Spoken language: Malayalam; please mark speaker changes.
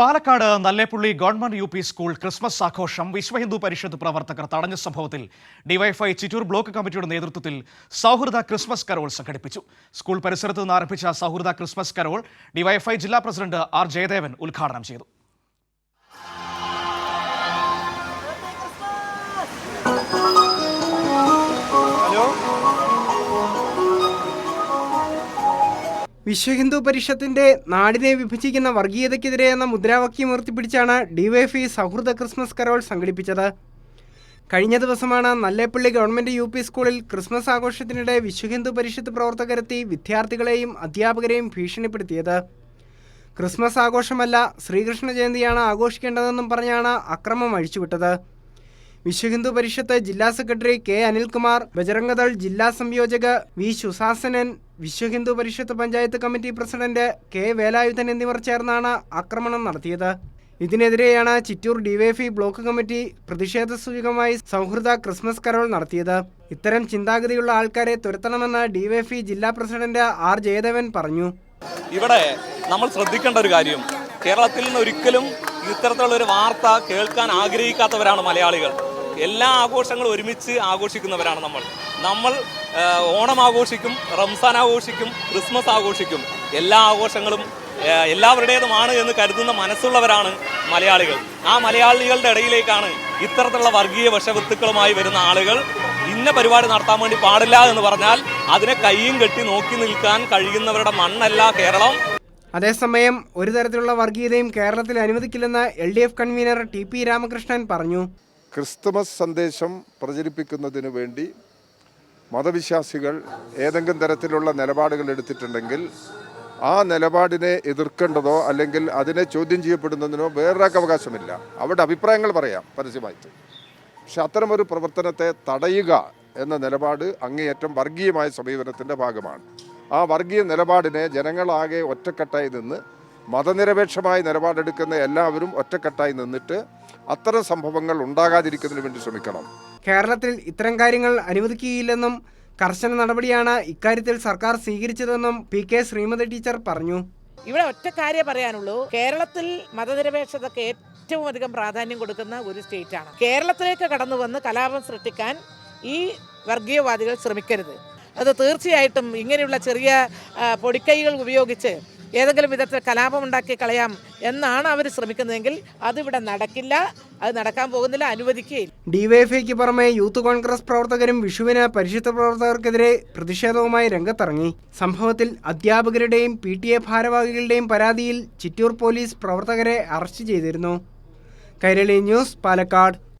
Speaker 1: Palakkad Nallepulli government U P school Christmas ആഘോഷം വിശ്വ ഹിന്ദു പരിഷത്ത് പ്രവർത്തകർ തടഞ്ഞ സംഭവത്തിൽ ഡിവൈഫൈ ചിറ്റൂർ ബ്ലോക്ക് കമ്മിറ്റിയുടെ നേതൃത്വത്തിൽ സൗഹൃദ ക്രിസ്മസ് കരോൾ സംഘടിപ്പിച്ചു. സ്കൂൾ പരിസരത്ത് നിന്ന് ആരംഭിച്ച സൗഹൃദ ക്രിസ്മസ് കരോൾ ഡിവൈഫൈ ജില്ലാ പ്രസിഡന്റ് ആർ ജയദേവൻ ഉദ്ഘാടനം ചെയ്തു.
Speaker 2: വിശ്വ ഹിന്ദു പരിഷത്തിന്റെ നാടിനെ വിഭജിക്കുന്ന വർഗീയതയ്ക്കെതിരെ എന്ന മുദ്രാവാക്യം ഉയർത്തിപ്പിടിച്ചാണ് ഡിവൈഫി സൗഹൃദ ക്രിസ്മസ് കരോൾ സംഘടിപ്പിച്ചത്. കഴിഞ്ഞ ദിവസമാണ് നല്ലേപ്പള്ളി ഗവൺമെന്റ് യു പി സ്കൂളിൽ ക്രിസ്മസ് ആഘോഷത്തിനിടെ വിശ്വഹിന്ദു പരിഷത്ത് പ്രവർത്തകരെത്തി വിദ്യാർത്ഥികളെയും അധ്യാപകരെയും ഭീഷണിപ്പെടുത്തിയത്. ക്രിസ്മസ് ആഘോഷമല്ല ശ്രീകൃഷ്ണ ജയന്തിയാണ് ആഘോഷിക്കേണ്ടതെന്നും പറഞ്ഞാണ് അക്രമം അഴിച്ചുവിട്ടത്. വിശ്വ ഹിന്ദു പരിഷത്ത് ജില്ലാ സെക്രട്ടറി കെ അനിൽകുമാർ ബജരംഗദൾ ജില്ലാ സംയോജക V Sushasanan Vishwa Hindu Parishad panchayat committee president K Velayudhan എന്നിവർ ചേർന്നാണ് ആക്രമണം നടത്തിയത്. ഇതിനെതിരെയാണ് ചിറ്റൂർ ഡിവൈഎഫ്ഇ ബ്ലോക്ക് കമ്മിറ്റി പ്രതിഷേധ സൂചകമായി സൗഹൃദ ക്രിസ്മസ് കരോൾ നടത്തിയത്. ഇത്തരം ചിന്താഗതിയുള്ള ആൾക്കാരെ തുരത്തണമെന്ന് ഡിവൈഎഫ്ഇ ജില്ലാ പ്രസിഡന്റ് ആർ ജയദേവൻ പറഞ്ഞു.
Speaker 3: ഇവിടെ നമ്മൾ ശ്രദ്ധിക്കേണ്ട ഒരു കാര്യം കേരളത്തിൽ നിന്ന് ഒരിക്കലും ഇത്തരത്തിലുള്ള ഒരു വാർത്ത കേൾക്കാൻ ആഗ്രഹിക്കാത്തവരാണ് മലയാളികൾ. എല്ലാ ആഘോഷങ്ങളും ഒരുമിച്ച് ആഘോഷിക്കുന്നവരാണ് നമ്മൾ. നമ്മൾ ഓണം ആഘോഷിക്കും റംസാൻ ആഘോഷിക്കും ക്രിസ്മസ് ആഘോഷിക്കും. എല്ലാ ആഘോഷങ്ങളും എല്ലാവരുടേതുമാണ് എന്ന് കരുതുന്ന മനസ്സുള്ളവരാണ് മലയാളികൾ. ആ മലയാളികളുടെ ഇടയിലേക്കാണ് ഇത്തരത്തിലുള്ള വർഗീയ വിഷവത്തുക്കളുമായി വരുന്ന ആളുകൾ ഇന്ന പരിപാടി നടത്താൻ വേണ്ടി പാടില്ല എന്ന് പറഞ്ഞാൽ അതിനെ കൈയും കെട്ടി നോക്കി നിൽക്കാൻ കഴിയുന്നവരുടെ മണ്ണല്ല കേരളം.
Speaker 2: അതേസമയം ഒരു തരത്തിലുള്ള വർഗീയതയും കേരളത്തിൽ അനുവദിക്കില്ലെന്ന് L D F convener T P Ramakrishnan പറഞ്ഞു.
Speaker 4: ക്രിസ്തുമസ് സന്ദേശം പ്രചരിപ്പിക്കുന്നതിന് വേണ്ടി മതവിശ്വാസികൾ ഏതെങ്കിലും തരത്തിലുള്ള നിലപാടുകൾ എടുത്തിട്ടുണ്ടെങ്കിൽ ആ നിലപാടിനെ എതിർക്കേണ്ടതോ അല്ലെങ്കിൽ അതിനെ ചോദ്യം ചെയ്യപ്പെടുന്നതിനോ വേറൊരാൾക്ക് അവകാശമില്ല. അവരുടെ അഭിപ്രായങ്ങൾ പറയാം പരസ്യമായിട്ട്. പക്ഷെ അത്തരമൊരു പ്രവർത്തനത്തെ തടയുക എന്ന നിലപാട് അങ്ങേയറ്റം വർഗീയമായ സമീപനത്തിന്റെ ഭാഗമാണ്. ആ വർഗീയ നിലപാടിനെ ജനങ്ങളാകെ ഒറ്റക്കെട്ടായി നിന്ന് മതനിരപേക്ഷമായ നിലപാടെടുക്കുന്ന എല്ലാവരും ഒറ്റക്കെട്ടായി നിന്നിട്ട് അത്തരം സംഭവങ്ങൾ ഉണ്ടാകാതിരിക്കുന്നതിന് വേണ്ടി ശ്രമിക്കണം.
Speaker 2: കേരളത്തിൽ ഇത്തരം കാര്യങ്ങൾ അനുവദിക്കുകയില്ലെന്നും കർശന നടപടിയാണ് ഇക്കാര്യത്തിൽ സർക്കാർ സ്വീകരിച്ചതെന്നും പി കെ ശ്രീമതി ടീച്ചർ പറഞ്ഞു.
Speaker 5: ഇവിടെ ഒറ്റ കാര്യം പറയാനുള്ളൂ. കേരളത്തിൽ മതനിരപേക്ഷതയ്ക്ക് ഏറ്റവും അധികം പ്രാധാന്യം കൊടുക്കുന്ന ഒരു സ്റ്റേറ്റ് ആണ് കേരളത്തിലേക്ക് കടന്നു വന്ന് കലാപം സൃഷ്ടിക്കാൻ ഈ വർഗീയവാദികൾ ശ്രമിക്കരുത്. അത് തീർച്ചയായിട്ടും ഇങ്ങനെയുള്ള ചെറിയ പൊടിക്കൈകൾ ഉപയോഗിച്ച് ഏതെങ്കിലും വിധത്തിൽ കലാപം ഉണ്ടാക്കി കളയാം എന്നാണ് അവർ ശ്രമിക്കുന്നതെങ്കിൽ അതിവിടെ നടക്കില്ല അത് നടക്കാൻ പോകുന്നില്ല അനുവദിക്കുകയില്ല.
Speaker 2: ഡിവൈഎഫ്ഐക്ക് പുറമെ യൂത്ത് കോൺഗ്രസ് പ്രവർത്തകരും വിഷുവിന് പരിശുദ്ധ പ്രവർത്തകർക്കെതിരെ പ്രതിഷേധവുമായി രംഗത്തിറങ്ങി. സംഭവത്തിൽ അധ്യാപകരുടെയും പി ടി എ ഭാരവാഹികളുടെയും പരാതിയിൽ ചിറ്റൂർ പോലീസ് പ്രവർത്തകരെ അറസ്റ്റ് ചെയ്തിരുന്നു. കൈരളി ന്യൂസ് പാലക്കാട്.